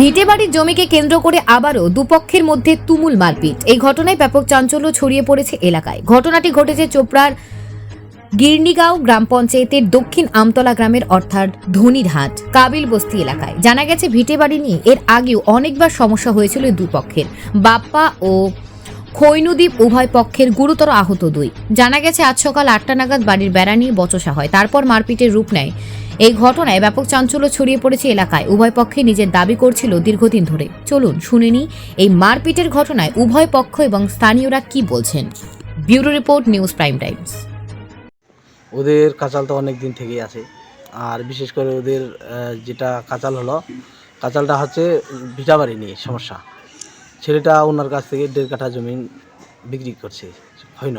ভিটেবাড়ির জমিকে কেন্দ্র করে আবারও দুপক্ষের মধ্যে তুমুল মারপিট। এই ঘটনায় ব্যাপক চাঞ্চল্য ছড়িয়ে পড়েছে এলাকায়। ঘটনাটি ঘটেছে চোপড়ার গির্নিগাঁও গ্রাম পঞ্চায়েতের দক্ষিণ আমতলা গ্রামের অর্থাৎ ধনিরহাট, কাবিল বস্তি এলাকায়। জানা গেছে, ভিটেবাড়ি নিয়ে এর আগেও অনেকবার সমস্যা হয়েছিল দুপক্ষের। বাপ্পা ও খৈনুদ্বীপ উভয় পক্ষের গুরুতর আহত দুই। জানা গেছে, আজ সকাল আটটা নাগাদ বাড়ির বেড়া নিয়ে বচসা হয়। তারপর মারপিটের রূপ নেয়। এই ঘটনায় ব্যাপক চাঞ্চল্য ছড়িয়ে পড়েছে এলাকায়। উভয় পক্ষে নিজের দাবি করছিল দীর্ঘদিন ধরে। চলুন, শুনে নিই এই মারপিটের ঘটনায় উভয় পক্ষ এবং স্থানীয়রা কি বলছেন। Bureau report, news prime times. ওদের কাঁচাল তো অনেক দিন থেকেই আছে। আর বিশেষ করে ওদের যেটা কাঁচাল হলো, কাঁচালটা হচ্ছে ভিটাবাড়ি নিয়ে, সমস্যা। ছেলেটা ওনার কাছ থেকে দেড় কাঠা জমি বিক্রি করছে হইন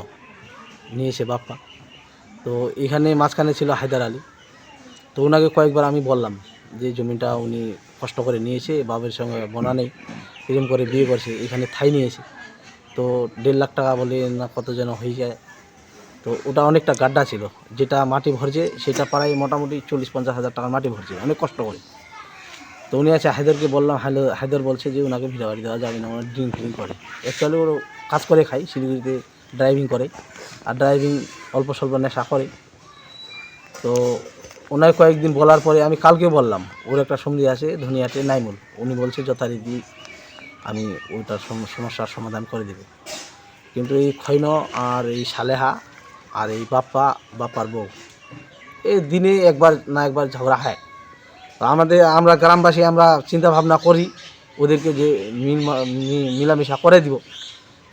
নিয়েছে বাপ্পা। তো এখানে মাঝখানে ছিল হায়দার আলী। তো ওনাকে কয়েকবার আমি বললাম যে জমিটা উনি কষ্ট করে নিয়েছে বাবার সঙ্গে বনা নেই, এরকম করে বিয়ে করছে, এখানে থাই নিয়েছে। তো দেড় লাখ টাকা বলে না কত যেন হয়ে যায়। তো ওটা অনেকটা গাড্ডা ছিল। যেটা মাটি ভরছে, সেটা প্রায় মোটামুটি চল্লিশ পঞ্চাশ হাজার টাকার মাটি ভরছে, অনেক কষ্ট করে। তো উনি আছে হায়দারকে বললাম হ্যালো হায়দার বলছে যে ওনাকে ভিড়া বাড়ি দেওয়া যাবে না ওনার ড্রিঙ্ক ফ্রিঙ্ক করে। অ্যাকচুয়ালি ওর কাজ করে খাই শিলিগুড়িতে ড্রাইভিং করে, আর ড্রাইভিং অল্প স্বল্প নেশা করে। তো ওনার কয়েকদিন বলার পরে আমি কালকে বললাম, ওর একটা সঙ্গী আছে ধনিয়াতে নাইমুল। উনি বলছে, যথারীতি আমি ওইটার সমস্যার সমাধান করে দেবে। কিন্তু এই খৈন আর এই সালেহা আর এই বাপ্পা, বাপ্পার বউ, এই দিনে একবার না একবার ঝগড়া হয়। তো আমাদের আমরা গ্রামবাসী আমরা চিন্তা ভাবনা করি ওদেরকে যে মিলামিশা করে দিব।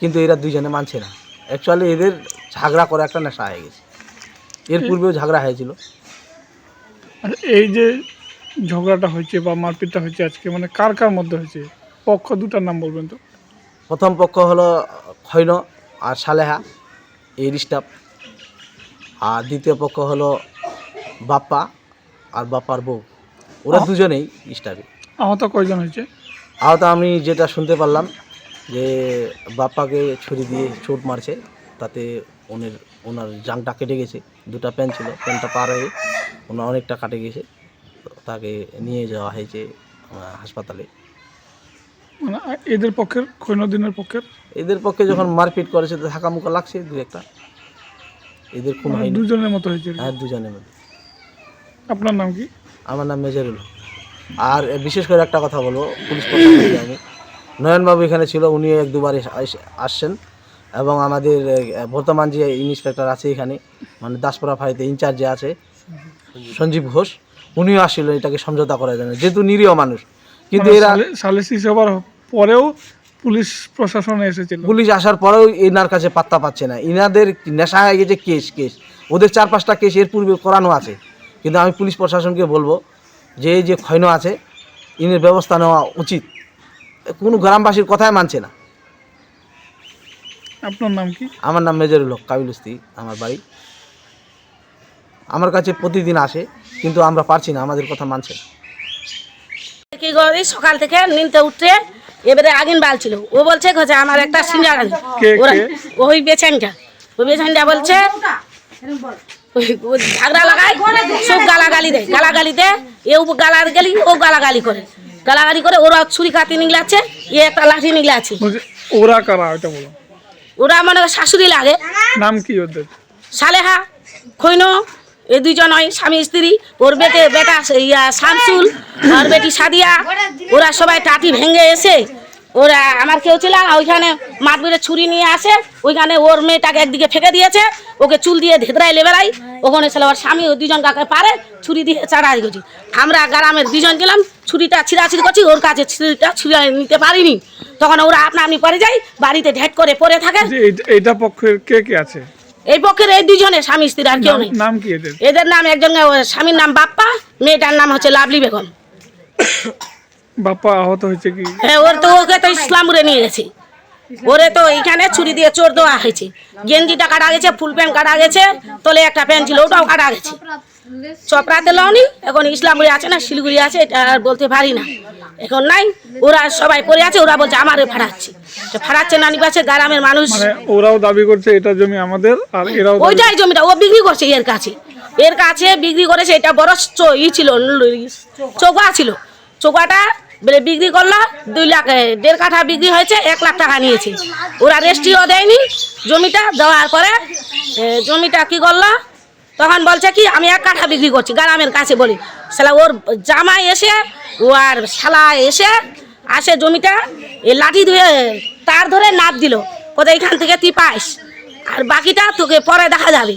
কিন্তু এরা দুইজনে মানছে না। অ্যাকচুয়ালি এদের ঝাগড়া করে একটা নেশা হয়ে গেছে। এর পূর্বেও ঝাগড়া হয়েছিল। আর এই যে ঝগড়াটা হয়েছে বা মারপিটটা হয়েছে আজকে মানে কার কার মধ্যে হয়েছে? পক্ষ দুটার নাম বলবেন তো? প্রথম পক্ষ হলো খৈন আর সালেহা এই স্টাফ আর দ্বিতীয় পক্ষ হলো বাপ্পা আর বাপ্পার বউ। ওরা দুজনেই স্টাফে আহত কয়জন হয়েছে? আহত আমি যেটা শুনতে পারলাম যে বাপ্পাকে ছুরি দিয়ে চোট মারছে তাতে ওনের ওনার জাংটা কেটে গেছে দুটো প্যান ছিল প্যানটা পার হয়ে ওনার অনেকটা কাটে গেছে তাকে নিয়ে যাওয়া হয়েছে হাসপাতালে। এদের পক্ষের খৈনদিনের পক্ষের? এদের পক্ষে যখন মারপিট করেছে তো থাকা মুখা লাগছে দু একটা। এদের খুন মানে হয়নি। দুজনের মতো হয়েছে? হ্যাঁ দুজনের মতো। আপনার নাম কি? আমার নাম মেজারুল। আর বিশেষ করে একটা কথা বলব পুলিশ প্রশাসন আমি। নয়নবাবু এখানে ছিল উনি এক দুবার আসছেন। এবং আমাদের বর্তমান যে ইন্সপেক্টর আছে এখানে মানে দাসপুরা ফাঁড়িতে ইনচার্জ যে আছে সঞ্জীব ঘোষ উনিও আসছিল এটাকে সমঝোতা করার জন্য। যেহেতু নিরীহ মানুষ কিন্তু মানে এরা সালে- সালিসি সভার পরেও পুলিশ প্রশাসনে এসেছিল। পুলিশ আসার পরেও এনার কাছে পাত্তা পাচ্ছে না। ইনাদের নেশা হয়ে গেছে কেস কেস। ওদের চার পাঁচটা কেস এর পূর্বে করানো আছে। কিন্তু আমি পুলিশ প্রশাসনকে বলব যে এই যে ক্ষয়ন আছে ইনের ব্যবস্থা নেওয়া উচিত। কোনো গ্রামবাসীর কথাই মানছে না। আপনার নাম কি? আমার নাম মেজরুল হক কাবিলুস্তি আমার বাড়ি। আমার কাছে প্রতিদিন আসে কিন্তু আমরা পারছি না আমাদের কথা মানছে না। কি করি? সকাল থেকে নিতে উঠতে এবারে আগুন বাল ছিল। ও বলছে হচ্ছে আমার একটা সিঙ্গার? ওই বেছেনটা ওই বেচানটা বলছে ঝগড়া লাগায় সব গালাগালি দেয় গালাগালি দেয় এও গালাগালি ও গালাগালি করে। গালাগালি করে ওরা ছুরি কাতি নিগলাচ্ছে এ একটা লাঠি নিগলাচ্ছে ওরা কারা ওটা বলো। ওরা মানে শাশুড়ি লাগে। নাম কি ওদের? সালেহা খৈন এই দুইজন হয় স্বামী স্ত্রী ওর বেটে বেটা ইয়া শামসুল আর বেটি সাদিয়া ওরা সবাই টাটি ভেঙে এসে ওরা আমার কেউ ছিল ওইখানে মাঠবিরে ছুরি নিয়ে আসে ওইখানে ওর মেয়েটাকে একদিকে ফেঁকে দিয়েছে ওকে চুল দিয়ে ধেদরাই লেবেলাই ওখানে ছিল ওর স্বামী ও দুজন কাকে পারে ছুরি দিয়ে চাড়াই করছি আমরা গ্রামের দুজন গেলাম ছুরিটা ছিঁড়াছিড়ি করছি ওর কাছে ছুরিটা ছুরি নিতে পারিনি। তখন ওরা আপনা আপনি পরে যায় বাড়িতে ঢেট করে পরে থাকে। এইটা পক্ষের কে কে আছে? এই পক্ষের এই দুজনে স্বামী স্ত্রী আর কেউ নেই। নাম কি এদের? এদের নাম একজন স্বামীর নাম বাপ্পা মেয়েটার নাম হচ্ছে লাভলি বেগম। বাপ্পা আহত হয়েছে কি? হ্যাঁ ওর তো ওকে তো ইসলামপুরে নিয়ে গেছে। ওরে তো এইখানে ছুরি দিয়ে চোর দেওয়া হয়েছে। গেঞ্জিটা কাটা গেছে ফুল প্যান্ট কাটা গেছে তলে একটা প্যান্ট ছিল ওটাও কাটা গেছে। চপড়াতে লওনি এখন ইসলামপুরে আছে না শিলিগুড়ি আছে এটা আর বলতে পারি না। এখন নাই ওরা সবাই পড়ে আছে ওরা বলছে আমারে ফাড়াচ্ছে। ফাড়াচ্ছে না নিবাচ্ছে গ্রামের মানুষ। মানে ওরাও দাবি করছে এটা জমি আমাদের আর এরাও ওইটাই জমিটা ও বিক্রি করছে এর কাছে। এর কাছে বিক্রি করেছে এটা বড় ই ছিল চৌকা ছিল। চৌকাটা বলে বিক্রি করল, দুই লাখ দেড় কাঠা বিক্রি হয়েছে, এক লাখ টাকা নিয়েছে। ওরা রেস্টিও দেয়নি, জমিটা দেওয়ার পরে জমিটা কি করল? তখন বলছে কি, আমি এক কাঠা বিক্রি করছি, গ্রামের কাছে বলি। শালা, ওর জামাই এসে ও আর শালা এসে, আসে জমিটা এই লাঠি ধুয়ে তার ধরে নাপ দিল কোথায় এখান থেকে তুই পাইস আর বাকিটা তোকে পরে দেখা যাবে।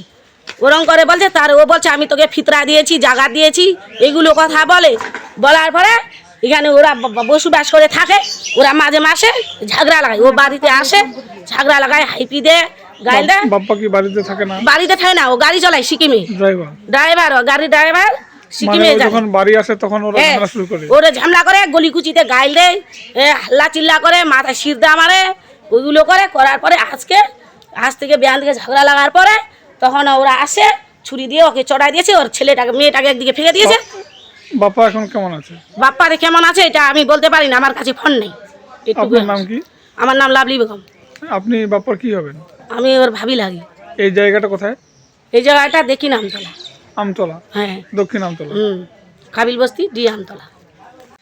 ওরম করে বলছে, তার ও বলছে, আমি তোকে ফিতরা দিয়েছি, জাগা দিয়েছি, এগুলো কথা বলে, বলার পরে এখানে ওরা বসবাস করে থাকে। ওরা মাঝে মাসে ঝাগড়া লাগায়। ও বাড়িতে আসে ঝাগড়া লাগায় হাইপি দে গাইল দেয়। বাপ্পা কি বাড়িতে থাকে না? বাড়িতে থাকে না ও গাড়ি চলায় সিকিমে। ড্রাইভার? ড্রাইভার ও গাড়ি ড্রাইভার মানে সিকিমে যখন বাড়ি আসে তখন ওরা হ্যাঁ, ঝামেলা শুরু করে। ওরা ঝামলা করে গলিকুচিতে গাইল দেয় হাল্লা চিল্লা করে মাথায় সিরদা মারে ওইগুলো করে করার পরে আজকে আজ থেকে বিয়ান থেকে ঝগড়া লাগার পরে তখন ওরা আসে ছুরি দিয়ে ওকে চড়াই দিয়েছে ওর ছেলেটাকে মেয়েটাকে একদিকে ফেলে দিয়েছে। বাপ্পা এখন কেমন আছে? বাপ্পারে কেমন আছে এটা আমি বলতে পারি না আমার কাছে ফোন নেই। আপনার নাম কি? আমার নাম লাভলি বেগম। আপনি বাপ্পার কি হবেন? আমি ওর ভাবি লাগি। এই জায়গাটা কোথায়? এই জায়গাটা দেখি না আমতলা? আমতলা হ্যাঁ। দক্ষিণ আমতলা? হুম। কাবিল বস্তি ডি আমতলা।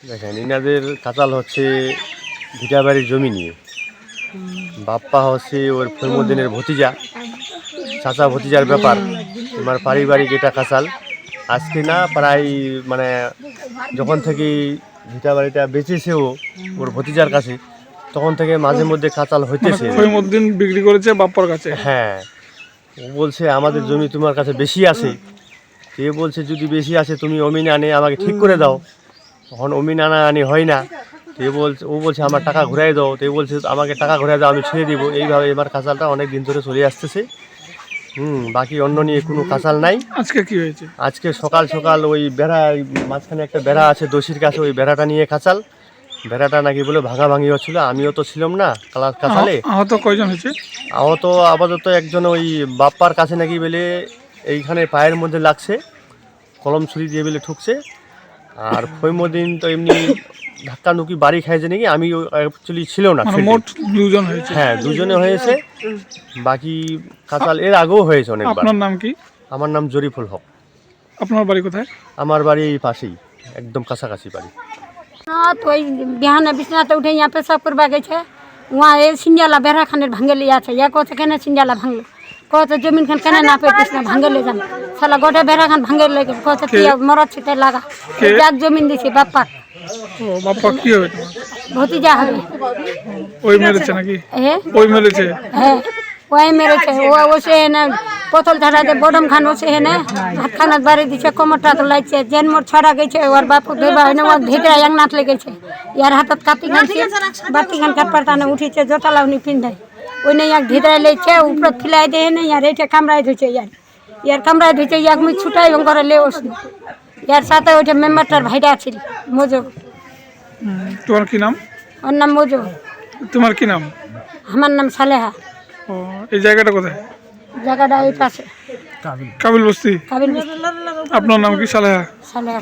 দেখেন ইনাদের কাঁচাল হচ্ছে ভিটাবাড়ির জমি নিয়ে। বাপ্পা হচ্ছে ওর ফৈমুদ্দিনের ভতিজা চাচা ভতিজার ব্যাপার। তোমার পারিবারিক এটা কাঁচাল। আজকে না প্রায় মানে যখন থেকে ভিটাবাড়িটা বেঁচেছে ও ওর ভতিজার কাছে তখন থেকে মাঝে মধ্যে কাঁচাল হইতেছে। বিক্রি করেছে বাপ্পার কাছে। হ্যাঁ। ও বলছে আমাদের জমি তোমার কাছে বেশি আছে। সে বলছে যদি বেশি আছে তুমি অমিন আনে আমাকে ঠিক করে দাও। তখন অমিন আনা আনি হয় না। সে বলছে ও বলছে আমার টাকা ঘুরাই দাও। তে বলছে আমাকে টাকা ঘুরাই দাও আমি ছেড়ে দিব। এইভাবে এবার কাঁচালটা অনেক দিন ধরে চলে আসতেছে। হুম বাকি অন্য নিয়ে কোনো কাঁচাল নাই। আজকে কি হয়েছে? আজকে সকাল সকাল ওই বেড়া মাঝখানে একটা বেড়া আছে দোষীর কাছে ওই বেড়াটা নিয়ে কাঁচাল। বেড়াটা নাকি বলে ভাঙা ভাঙি হচ্ছিল আমিও তো ছিলাম না কালার কাঁচালে। আহ- আহত কয়জন হয়েছে? আহত আপাতত একজন ওই বাপ্পার কাছে নাকি বলে এইখানে পায়ের মধ্যে লাগছে কলম ছুরি দিয়ে বলে ঠুকছে। আর ফৈমদিন তো এমনি ধাক্কা নুকি বাড়ি খাইছে নাকি আমি অ্যাকচুয়ালি ছিল না মানে field এ। মোট দুজন হয়েছে হ্যাঁ দুজনে হয়েছে বাকি কাঁচাল এর আগেও হয়েছে অনেকবার আপনার নাম কি আমার নাম জরিফুল হক আপনার বাড়ি কোথায় আমার বাড়ি এই পাশেই একদম কাছাকাছি বাড়ি हाँ तो वही बिहान बिछना तो उठे यहाँ पे सब करवा गए छे वहाँ ये सिंजाला बेरा खाने भांगे लिया छे या कहो केने सिंजाला भांग लो कहो तो जमीन खान केने नापे कृष्ण भांगे ले जान साला गोटे बेरा खान भांगे ले गए कहो तो तिया मरद छिते लगा के? जाग जमीन दिसी बापा ও বাপ্পা কি হবে ভতিজা হবে। ওই মেরেছে নাকি? ওই মেরেছে? হ্যাঁ ওই মেরেছে। ও ওসে না পথল ঝাড়াতে বডম খান ওসে হেনে হাতখানাত বাড়ি দিছে কোমরটা তো লাগছে জেন মোর ছড়া গেছে ওর বাপ ধরবা হইনে ওর ভিতরে এক নাট লেগেছে ইয়ার হাতত কাটি গেছে বাটি খান কাটপার টানে উঠিছে জোতালা উনি পিন্ধায় ওইনে এক ভিতরে লেগছে উপরত ফিলাই দেয় না ইয়ার এটা কামড়ায় ধুইছে ইয়ার। ইয়ার কামড়ায় ধুইছে ইয়াক মুই ছুটাই করে লে ওসে ইয়ার সাথে ওইটা মেম্বারটার ভাইটা আছিল মজু। তোমার কি নাম? ওর নাম মজু। তোমার কি নাম? আমার নাম সালেহা। ও এই জায়গাটা কোথায়? জায়গাটা এই পাশে। কাবিল বস্তি। কাবিল আপনার নাম কি সালেহা? সালেহা।